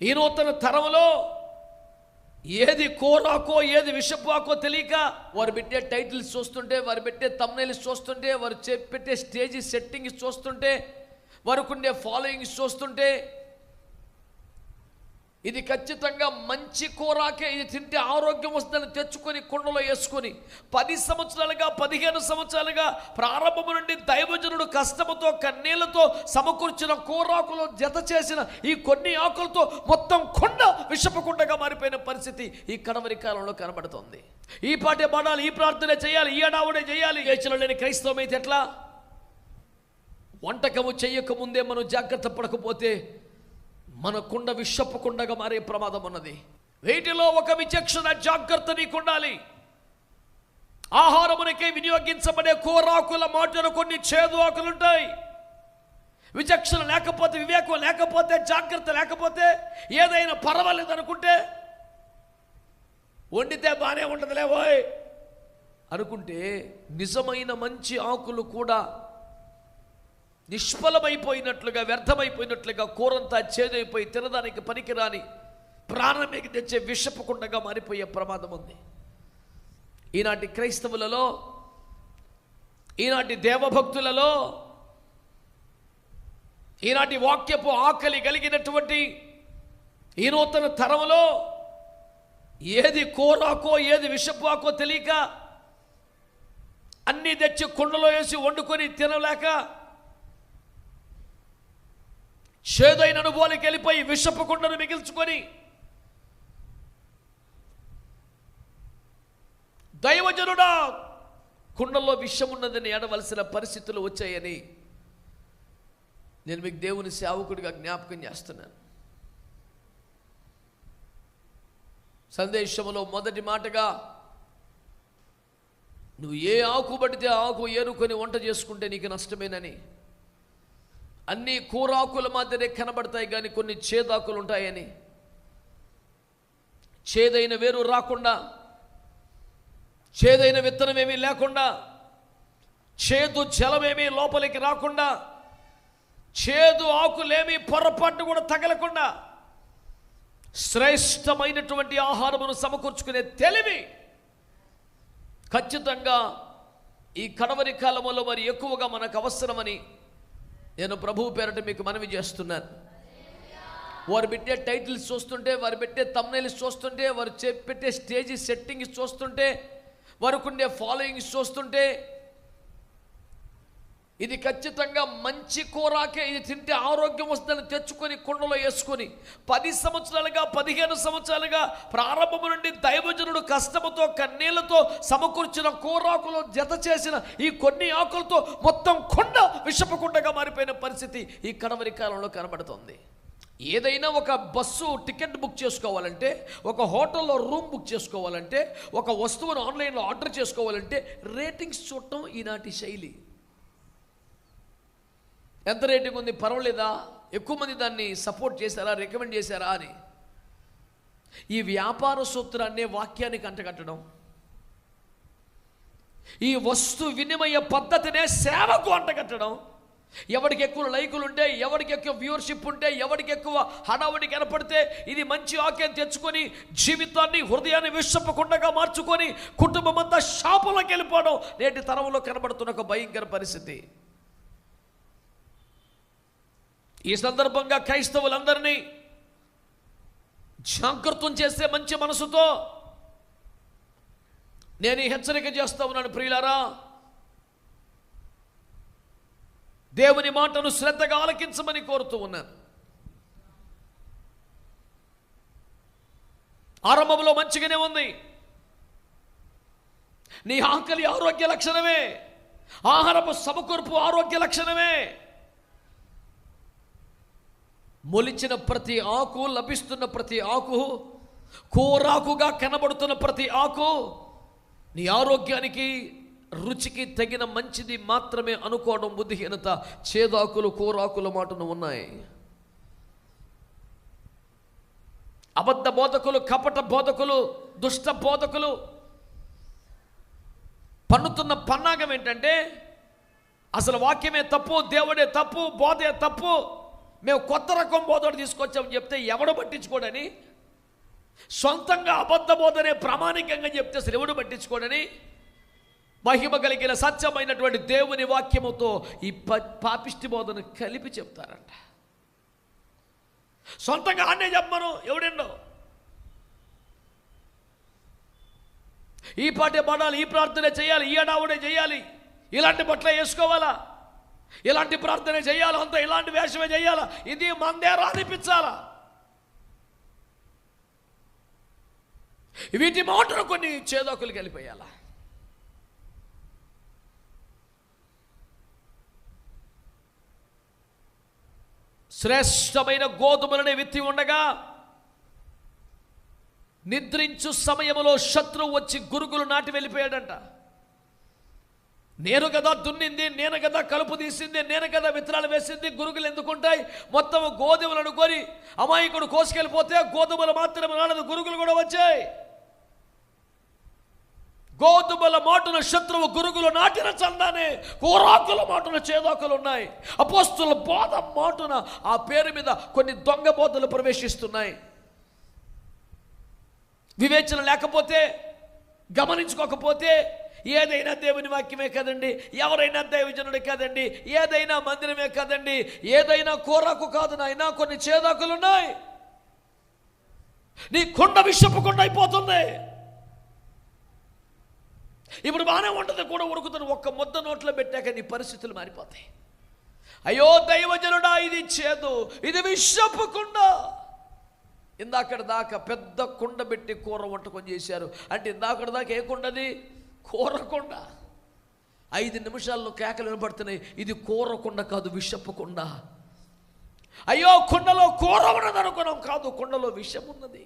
ఈ నూతన తరంలో ఏది కోరాకో ఏది విషపాకో తెలియక వారు పెట్టే టైటిల్స్ చూస్తుంటే వారు పెట్టే తమ్నైల్స్ చూస్తుంటే వారు చే- పెట్టే స్టేజ్ సెట్టింగ్స్ చూస్తుంటే వారికి ఉండే ఫాలోయింగ్స్ చూస్తుంటే ఇది ఖచ్చితంగా మంచి కూరాకే ఇది తింటే ఆరోగ్యం వస్తుందని తెచ్చుకొని కుండలో వేసుకొని పది సంవత్సరాలుగా పదిహేను సంవత్సరాలుగా ప్రారంభము నుండి దైవజనుడు కష్టముతో కన్నీళ్ళతో సమకూర్చిన కూరాకులు జత చేసిన ఈ కొన్ని ఆకులతో మొత్తం కొండ విషపకుండగా మారిపోయిన పరిస్థితి ఈ కడవరి కాలంలో కనబడుతోంది. ఈ పాటే పాడాలి ఈ ప్రార్థన చేయాలి ఈ అడావుడే చేయాలి. ఏచలో లేని క్రైస్తవం అయితే ఎట్లా? వంటకము చేయక ముందే మనం జాగ్రత్త పడకపోతే మన కుండ విషపు కుండగా మారే ప్రమాదం ఉన్నది. వీటిలో ఒక విచక్షణ జాగ్రత్త నీకుండాలి. ఆహారమునికే వినియోగించబడే కూరాకుల మాటలు కొన్ని చేదు ఆకులుంటాయి. విచక్షణ లేకపోతే వివేకం లేకపోతే జాగ్రత్త లేకపోతే ఏదైనా పర్వాలేదు అనుకుంటే వండితే బాగానే ఉంటుందిలే ఓయ్. అనుకుంటే నిజమైన మంచి ఆకులు కూడా నిష్ఫలమైపోయినట్లుగా వ్యర్థమైపోయినట్లుగా కూరంతా చేదైపోయి తినడానికి పనికిరాని ప్రాణమేకి తెచ్చే విషపకుండగా మారిపోయే ప్రమాదం ఉంది. ఈనాటి క్రైస్తవులలో ఈనాటి దేవభక్తులలో ఈనాటి వాక్యపు ఆకలి కలిగినటువంటి ఈ నూతన తరంలో ఏది కోరాకో ఏది విషపాకో తెలియక అన్నీ తెచ్చి కుండలో వేసి వండుకొని తినలేక చేదైన అనుభవానికి వెళ్ళిపోయి విషపు కుండను మిగిల్చుకొని దైవజనుడా కుండల్లో విషం ఉన్నదని ఏడవలసిన పరిస్థితులు వచ్చాయని నేను మీకు దేవుని సేవకుడిగా జ్ఞాపకం చేస్తున్నాను. సందేశంలో మొదటి మాటగా నువ్వు ఏ ఆకు పడితే ఆకు ఏరుకొని వంట చేసుకుంటే నీకు నష్టమేనని అన్ని కూరాకుల మాదిరే కనబడతాయి కానీ కొన్ని చేదాకులు ఉంటాయని. చేదైన వేరు రాకుండా చేదైన విత్తనం ఏమీ లేకుండా చేదు జలమేమీ లోపలికి రాకుండా చేదు ఆకులేమీ పొరపాటు కూడా తగలకుండా శ్రేష్టమైనటువంటి ఆహారమును సమకూర్చుకునే తెలివి ఖచ్చితంగా ఈ కడవరి కాలములో మరి ఎక్కువగా మనకు అవసరమని నేను ప్రభువు పేరట మీకు మనవి చేస్తున్నాను. వారు పెట్టే టైటిల్స్ చూస్తుంటే వారు పెట్టే తమ్నైల్స్ చూస్తుంటే వారు చే పెట్టే స్టేజ్ సెట్టింగ్స్ చూస్తుంటే వారికి ఉండే ఫాలోయింగ్స్ చూస్తుంటే ఇది ఖచ్చితంగా మంచి కూరాకే ఇది తింటే ఆరోగ్యం వస్తుందని తెచ్చుకొని కుండలో వేసుకొని పది సంవత్సరాలుగా పదిహేను సంవత్సరాలుగా ప్రారంభము నుండి దైవజనుడు కష్టముతో కన్నీళ్ళతో సమకూర్చిన కూరాకులు జత చేసిన ఈ కొన్ని ఆకులతో మొత్తం కొండ విషపకుండగా మారిపోయిన పరిస్థితి ఈ కడవరి కాలంలో కనబడుతుంది. ఏదైనా ఒక బస్సు టికెట్ బుక్ చేసుకోవాలంటే ఒక హోటల్లో రూమ్ బుక్ చేసుకోవాలంటే ఒక వస్తువును ఆన్లైన్లో ఆర్డర్ చేసుకోవాలంటే రేటింగ్స్ చూడటం ఈనాటి శైలి. ఎంత రేటింగ్ ఉంది? పర్వాలేదా? ఎక్కువ మంది దాన్ని సపోర్ట్ చేశారా రికమెండ్ చేశారా అని? ఈ వ్యాపార సూత్రాన్ని వాక్యానికి అంటగట్టడం. ఈ వస్తు వినిమయ పద్ధతినే సేవకు అంటగట్టడం. ఎవరికి ఎక్కువ లైకులు ఉంటే ఎవరికి ఎక్కువ వ్యూవర్షిప్ ఉంటే ఎవరికి ఎక్కువ హడావుడి కనపడితే ఇది మంచి వాక్యం తెచ్చుకొని జీవితాన్ని హృదయాన్ని విషపకుండగా మార్చుకొని కుటుంబం అంతా షాపులోకి వెళ్ళిపోవడం నేటి తరంలో కనబడుతున్న ఒక భయంకర పరిస్థితి. ఈ సందర్భంగా క్రైస్తవులందరినీ జాగ్రత్తం చేసే మంచి మనసుతో నేను హెచ్చరిక చేస్తా ఉన్నాను ప్రియులారా. దేవుని మాటను శ్రద్ధగా ఆలకించమని కోరుతూ ఉన్నాను. ఆరంభంలో మంచిగానే ఉంది. నీ ఆకలి ఆరోగ్య లక్షణమే. ఆహారపు సమకూర్పు ఆరోగ్య లక్షణమే. మొలిచిన ప్రతి ఆకు లభిస్తున్న ప్రతి ఆకు కోరాకుగా కనబడుతున్న ప్రతి ఆకు నీ ఆరోగ్యానికి రుచికి తగిన మంచిది మాత్రమే అనుకోవడం బుద్ధిహీనత. చేదాకులు కూరాకుల మాటను ఉన్నాయి. అబద్ధ బోధకులు కపట బోధకులు దుష్ట బోధకులు పన్నుతున్న పన్నాగం ఏంటంటే అసలు వాక్యమే తప్పు దేవుడే తప్పు బోధే తప్పు. మేము కొత్త రకం బోధన తీసుకొచ్చామని చెప్తే ఎవడు పట్టించుకోడని? సొంతంగా అబద్ధ బోధనే ప్రామాణికంగా చెప్తే అసలు ఎవడు పట్టించుకోడని? మహిమ కలిగిన సత్యమైనటువంటి దేవుని వాక్యముతో ఈ ప పాపిష్టి బోధన కలిపి చెప్తారంట. సొంతంగా ఆనే చెప్పమను ఎవడెన్నో? ఈ పాటే పాడాలి ఈ ప్రార్థన చేయాలి ఈ అడావుడే చేయాలి ఇలాంటి బట్టలే వేసుకోవాలా? ఇలాంటి ప్రార్థన చేయాలి అంత ఇలాంటి వేషమే చేయాలా? ఇది మందే అనిపించాలా? వీటి మాటలు కొన్ని చేదోకులు వెళ్ళిపోయాలా? శ్రేష్టమైన గోధుమలని విత్తి ఉండగా నిద్రించు సమయంలో శత్రువు వచ్చి గురుగులు నాటి వెళ్ళిపోయాడంట. నేను కదా దున్నింది నేను కదా కలుపు తీసింది నేను కదా విత్తనాలు వేసింది గురుగులు ఎందుకుంటాయి మొత్తం గోధుమలను కొని అమాయకుడు కోసుకెళ్ళిపోతే గోధుమలు మాత్రమే రాలేదు గురుగులు కూడా వచ్చాయి. గోధుమల మాటన శత్రువు గురుగులు నాటిన చందానే కూరాకుల మాటన చేదోకలు ఉన్నాయి. అపోస్తుల బోధ మాటున ఆ పేరు మీద కొన్ని దొంగ బోధలు ప్రవేశిస్తున్నాయి. వివేచన లేకపోతే గమనించుకోకపోతే ఏదైనా దేవుని వాక్యమే కదండి. ఎవరైనా దైవజనుడు కదండి. ఏదైనా మందిరమే కదండి. ఏదైనా కూరకు కాదు నాయనా కొన్ని చేదాకులు ఉన్నాయి నీ కుండ విషపు కుండ అయిపోతుంది. ఇప్పుడు బాగానే ఉంటుంది కూడా ఉడుకుతున్న ఒక్క ముద్ద నోట్లో పెట్టాక నీ పరిస్థితులు మారిపోతాయి. అయ్యో దైవజనుడా ఇది చేదు. ఇది విషపు కుండ. ఇందాకటి దాకా పెద్ద కుండ పెట్టి కూర వంటకం చేశారు. అంటే ఇందాకటి దాకా ఏ కుండది? కూర ఐదు నిమిషాల్లో కేకలు వినపడుతున్నాయి. ఇది కూరకొండ కాదు విషపు అయ్యో కుండలో కూర ఉన్నది అనుకున్నాం కాదు కుండలో విషం ఉన్నది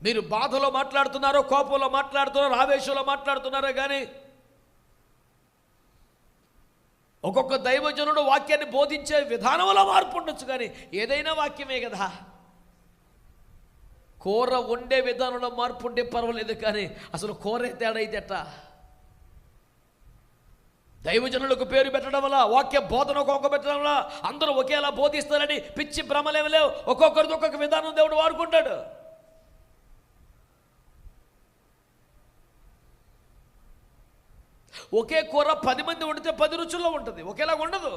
మీరు బాధలో మాట్లాడుతున్నారో కోపంలో మాట్లాడుతున్నారో ఆవేశంలో మాట్లాడుతున్నారో కానీ ఒక్కొక్క దైవజనుడు వాక్యాన్ని బోధించే విధానంలో మార్పు ఉండొచ్చు కానీ ఏదైనా వాక్యమే కదా. కూర వండే విధానంలో మార్పు ఉంటే పర్వాలేదు కానీ అసలు కూర తేడా అయితే ఎట్టా దైవజనులకు పేరు పెట్టడం వల్ల వాక్య బోధన ఒక్కొక్క పెట్టడం వల్ల అందరూ ఒకేలా బోధిస్తారని పిచ్చి భ్రమలేమి లేవు. ఒక్కొక్కరిది ఒక్కొక్క విధానం దేవుడు వాడుకుంటాడు. ఒకే కూర పది మంది వండితే పది రుచుల్లో ఉంటుంది. ఒకేలా ఉండదు.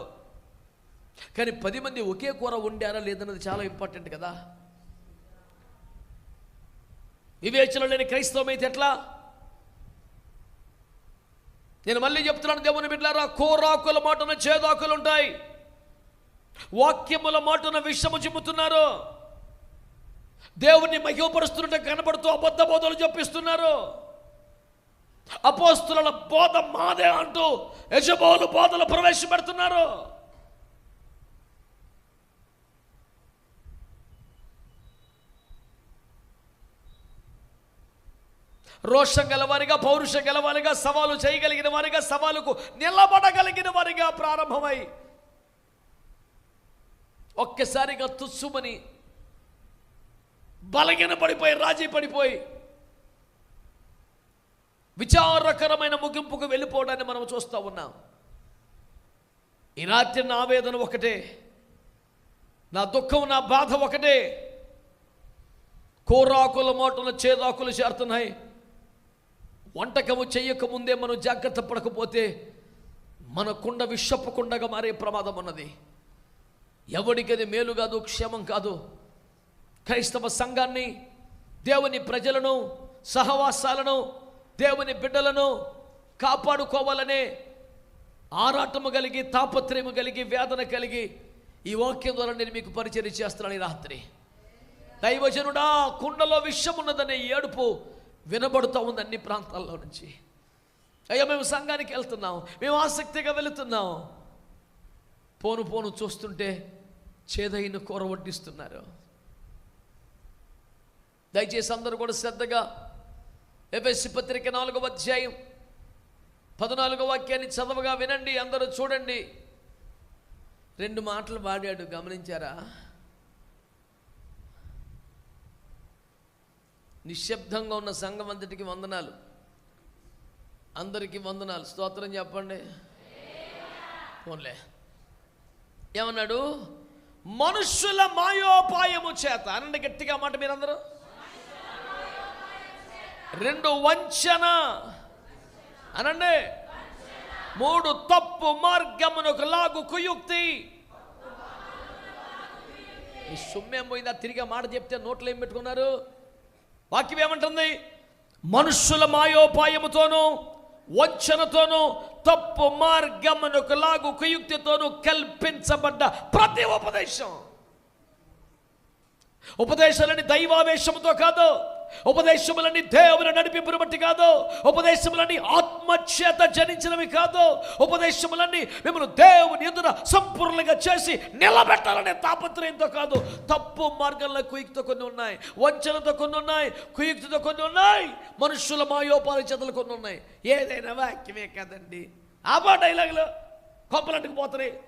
కానీ పది మంది ఒకే కూర వండారా లేదన్నది చాలా ఇంపార్టెంట్ కదా. వివేచన లేని క్రైస్తవం అయితే ఎట్లా? నేను మళ్ళీ చెప్తున్నాను దేవుని బిడ్డారా కోరాకుల మాటన చేదాకులు ఉంటాయి. వాక్యముల మాటన విషము చెబుతున్నారు దేవుణ్ణి మహిమపరుస్తున్నట్టు కనబడుతూ అబద్ధ బోధలు చెప్పిస్తున్నారు. అపోస్తుల బోధ మాదే అంటూ యజబోలు బోధలు ప్రవేశపెడుతున్నారు. రోషం గలవారిగా పౌరుషం గలవారిగా సవాలు చేయగలిగిన వారిగా సవాలుకు నిలబడగలిగిన వారిగా ప్రారంభమై ఒక్కసారిగా తుస్సుమని బలగిన పడిపోయి రాజీ పడిపోయి విచారకరమైన ముగింపుకు వెళ్ళిపోవడాన్ని మనం చూస్తూ ఉన్నాం. ఈ రాత్రి నా ఆవేదన ఒకటే నా దుఃఖం నా బాధ ఒకటే. కూరాకుల మోటలు చేదాకులు చేరుతున్నాయి. వంటకము చేయకముందే ముందే మనం జాగ్రత్త పడకపోతే మన కుండ విషప్పకుండగా మారే ప్రమాదం ఉన్నది. ఎవడికి అది మేలు కాదు క్షేమం కాదు. క్రైస్తవ సంఘాన్ని దేవుని ప్రజలను సహవాసాలను దేవుని బిడ్డలను కాపాడుకోవాలనే ఆరాటము కలిగి తాపత్రయము కలిగి వేదన కలిగి ఈ వాక్యం ద్వారా నేను మీకు పరిచయం చేస్తున్నాను ఈ రాత్రి. దైవజనుడా కుండలో విషం ఉన్నదనే ఏడుపు వినబడుతూ ఉంది అన్ని ప్రాంతాల్లో నుంచి. అయ్యా మేము సంఘానికి వెళ్తున్నాం. మేము ఆసక్తిగా వెళుతున్నాం. పోను పోను చూస్తుంటే చేదైన కూర వడ్డిస్తున్నారు. దయచేసి అందరూ కూడా శ్రద్ధగా ఎఫ్ఎస్సి పత్రిక నాలుగవ అధ్యాయం పద్నాలుగో వాక్యాన్ని చదవగా వినండి అందరూ చూడండి. రెండు మాటలు వాడాడు గమనించారా? నిశ్శబ్దంగా ఉన్న సంఘం అంతటికి వందనాలు. అందరికీ వందనాలు. స్తోత్రం చెప్పండి. పోన్లే. ఏమన్నాడు? మనుషుల మాయోపాయము చేత. అనండి గట్టిగా మాట మీరందరూ. రెండు వంచన. అనండి. మూడు తప్పు మార్గమునకు లాగు కుయుక్తి. ఈ సొమ్మేం పోయిందా? తిరిగి మాట చెప్తే నోట్లో ఏం పెట్టుకున్నారు? వాక్యం ఏమంటుంది? మనుషుల మాయోపాయముతోనూ వంచనతోనూ తప్పు మార్గమునకు లాగు కుయుక్తితోనూ కల్పించబడ్డ ప్రతి ఉపదేశం. ఉపదేశాలని దైవావేశముతో కాదు ఉపదేశములని దేవుని నడిపింపును బట్టి కాదు. ఉపదేశములని ఆత్మచేత జనించినవి కాదు. ఉపదేశములన్నీ మిమ్మల్ని దేవుని ఎదుట సంపూర్ణంగా చేసి నిలబెట్టాలనే తాపత్రయంతో కాదు. తప్పు మార్గంలో కుయుక్తితో కొన్ని ఉన్నాయి. వంచనతో కొన్ని ఉన్నాయి. కుయుక్తితో కొన్ని ఉన్నాయి. మనుషుల మాయోపాల చేతలు కొన్ని ఉన్నాయి. ఏదైనా వాక్యమే కదండి. ఆ డైలాగులు కొంపలంటికి పోతున్నాయి.